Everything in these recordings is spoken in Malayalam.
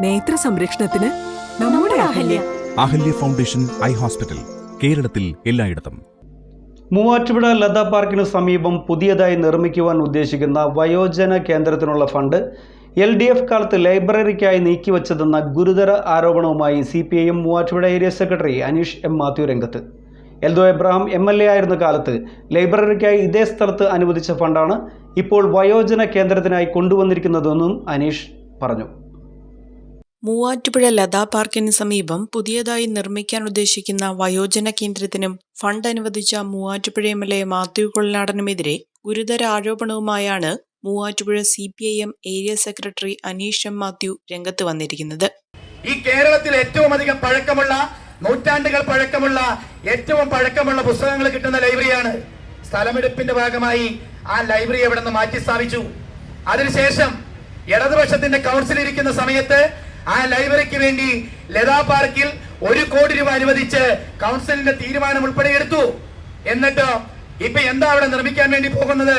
നേത്ര സംരക്ഷണത്തിന് നമ്മുടെ Ahalya. Ahalya. Foundation eye hospital കേരളത്തിൽ എല്ലായിടത്തും. മൂവാറ്റുപുഴ ലതാ പാർക്കിന് സമീപം പുതിയതായി നിർമ്മിക്കുവാൻ ഉദ്ദേശിക്കുന്ന വയോജന കേന്ദ്രത്തിനുള്ള ഫണ്ട് എൽ ഡി എഫ് കാലത്ത് ലൈബ്രറിക്കായി നീക്കിവച്ചതെന്ന ഗുരുതര ആരോപണവുമായി C P I M Muvattupuzha area secretary Aneesh M Mathew രംഗത്ത്. Eldho Abraham M L A ആയിരുന്ന കാലത്ത് ലൈബ്രറിക്കായി ഇതേ സ്ഥലത്ത് അനുവദിച്ച ഫണ്ടാണ് ഇപ്പോൾ വയോജന കേന്ദ്രത്തിനായി കൊണ്ടുവന്നിരിക്കുന്നതെന്നും അനീഷ് പറഞ്ഞു. മൂവാറ്റുപുഴ ലതാ പാർക്കിന് സമീപം പുതിയതായി നിർമ്മിക്കാൻ ഉദ്ദേശിക്കുന്ന വയോജന കേന്ദ്രത്തിനും ഫണ്ട് അനുവദിച്ച Muvattupuzha M L A Mathew കൊള്ളനാടനുമെതിരെ ഗുരുതര ആരോപണവുമായാണ് Muvattupuzha C P I M area secretary Aneesh M Mathew രംഗത്ത് വന്നിരിക്കുന്നത്. ഈ കേരളത്തിൽ ഏറ്റവും അധികം പഴക്കമുള്ള നൂറ്റാണ്ടുകൾ പഴക്കമുള്ള ഏറ്റവും പഴക്കമുള്ള പുസ്തകങ്ങൾ കിട്ടുന്ന ലൈബ്രറിയാണ്. സ്ഥലമെടുപ്പിന്റെ ഭാഗമായി ആ ലൈബ്രറി എവിടെ നിന്ന് മാറ്റി സ്ഥാപിച്ചു അതിനുശേഷം ഇടതുപക്ഷത്തിന്റെ കൗൺസിൽ ഇരിക്കുന്ന സമയത്ത് ആ ലൈബ്രറിക്ക് വേണ്ടി ലതാ പാർക്കിൽ ഒരു കോടി രൂപ അനുവദിച്ച് കൗൺസിലിന്റെ തീരുമാനം ഉൾപ്പെടെ എടുത്തു. എന്നിട്ട് ഇപ്പൊ എന്താ അവിടെ നിർമ്മിക്കാൻ വേണ്ടി പോകുന്നത്?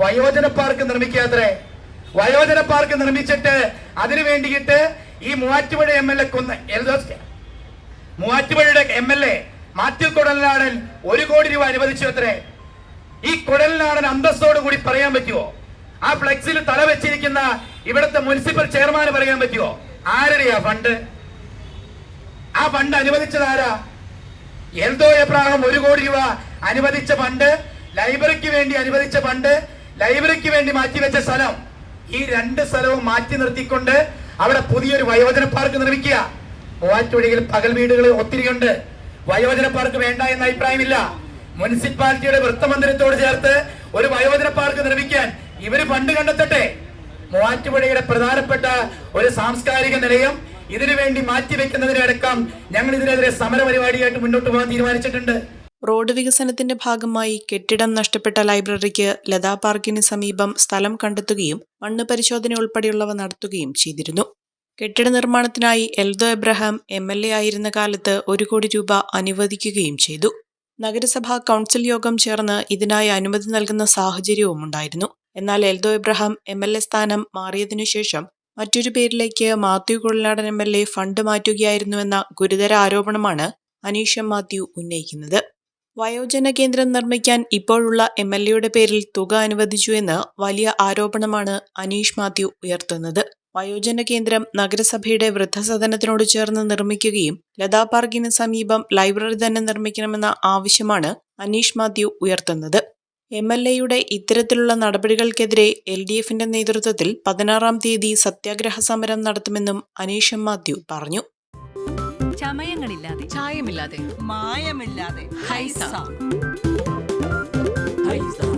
വയോജന പാർക്ക് നിർമ്മിക്കാത്രേ വയോജന പാർക്ക് നിർമ്മിച്ചിട്ട് അതിനു വേണ്ടിയിട്ട് ഈ മൂവാറ്റുപുഴ എം എൽ എ കൊന്ന് മൂവാറ്റുപുഴയുടെ M L A Mathew Kuzhalnadan ഒരു കോടി രൂപ അനുവദിച്ചു അത്രേ. ഈ കുടലനാടൻ അന്തസ്സോട് കൂടി പറയാൻ പറ്റുമോ ആ ഫ്ലെക്സിൽ തല വെച്ചിരിക്കുന്ന ഇവിടുത്തെ മുനിസിപ്പൽ ചെയർമാന് പറയാൻ പറ്റുമോ ആരുടെയാ ഫണ്ട്? ആ ഫണ്ട് അനുവദിച്ചത് ആരാ എൽദോ എപ്രാഹം ഒരു കോടി രൂപ അനുവദിച്ച ഫണ്ട് ലൈബ്രറിക്ക് വേണ്ടി അനുവദിച്ച ഫണ്ട് ലൈബ്രറിക്ക് വേണ്ടി മാറ്റിവെച്ച സ്ഥലം. ഈ രണ്ട് സ്ഥലവും മാറ്റി നിർത്തിക്കൊണ്ട് അവിടെ പുതിയൊരു വയോജന പാർക്ക് നിർമ്മിക്കുക. മൂവാറ്റുപുഴയിൽ പകൽ വീടുകൾ ഒത്തിരിയുണ്ട്. വയോജന പാർക്ക് വേണ്ട എന്ന അഭിപ്രായമില്ല. മുനിസിപ്പാലിറ്റിയുടെ വൃത്തമന്ദിരത്തോട് ചേർത്ത് ഒരു വയോജന പാർക്ക് നിർമ്മിക്കാൻ ഇവർ ഫണ്ട് കണ്ടെത്തട്ടെ? മൂവാറ്റുപുഴയുടെ പ്രധാനപ്പെട്ട ഒരു സാംസ്കാരിക നിലയം ഇതിനുവേണ്ടി മാറ്റിവെക്കുന്നതിനടക്കം ഞങ്ങൾ ഇതിനെതിരെ സമരപരിപാടിയായിട്ട് മുന്നോട്ട് പോകാൻ തീരുമാനിച്ചിട്ടുണ്ട്. റോഡ് വികസനത്തിന്റെ ഭാഗമായി കെട്ടിടം നഷ്ടപ്പെട്ട ലൈബ്രറിക്ക് ലതാ പാർക്കിന് സമീപം സ്ഥലം കണ്ടെത്തുകയും മണ്ണ് പരിശോധന ഉൾപ്പെടെയുള്ളവ നടത്തുകയും ചെയ്തിരുന്നു. കെട്ടിട നിർമ്മാണത്തിനായി Eldho Abraham M L A ആയിരുന്ന കാലത്ത് ഒരു കോടി രൂപ അനുവദിക്കുകയും ചെയ്തു. നഗരസഭാ കൗൺസിൽ യോഗം ചേർന്ന് ഇതിനായി അനുമതി നൽകുന്ന സാഹചര്യവും ഉണ്ടായിരുന്നു എന്നാൽ Eldho Abraham M L A സ്ഥാനം മാറിയതിനു ശേഷം മറ്റൊരു പേരിലേക്ക് Mathew Kuzhalnadan M L A fund മാറ്റുകയായിരുന്നുവെന്ന ഗുരുതര ആരോപണമാണ് അനീഷ് മാത്യു ഉന്നയിക്കുന്നത്. വയോജന കേന്ദ്രം നിർമ്മിക്കാൻ ഇപ്പോഴുള്ള എം എൽ എയുടെ പേരിൽ തുക അനുവദിച്ചു എന്ന് വലിയ ആരോപണമാണ് അനീഷ് മാത്യു ഉയർത്തുന്നത്. വയോജന കേന്ദ്രം നഗരസഭയുടെ വൃദ്ധസദനത്തിനോട് ചേർന്ന് നിർമ്മിക്കുകയും ലതാ പാർക്കിന് സമീപം ലൈബ്രറി തന്നെ നിർമ്മിക്കണമെന്ന ആവശ്യമാണ് അനീഷ് മാത്യു ഉയർത്തുന്നത്. എം എൽ എയുടെ ഇത്തരത്തിലുള്ള നടപടികൾക്കെതിരെ എൽ ഡി എഫിന്റെ നേതൃത്വത്തിൽ പതിനാറാം തീയതി സത്യാഗ്രഹ സമരം നടത്തുമെന്നും അനീഷ് മാത്യു പറഞ്ഞു. ചമയങ്ങളില്ലാതെ. ചായമില്ലാതെ. മായമില്ലാതെ. ഹൈസ. ഹൈസ.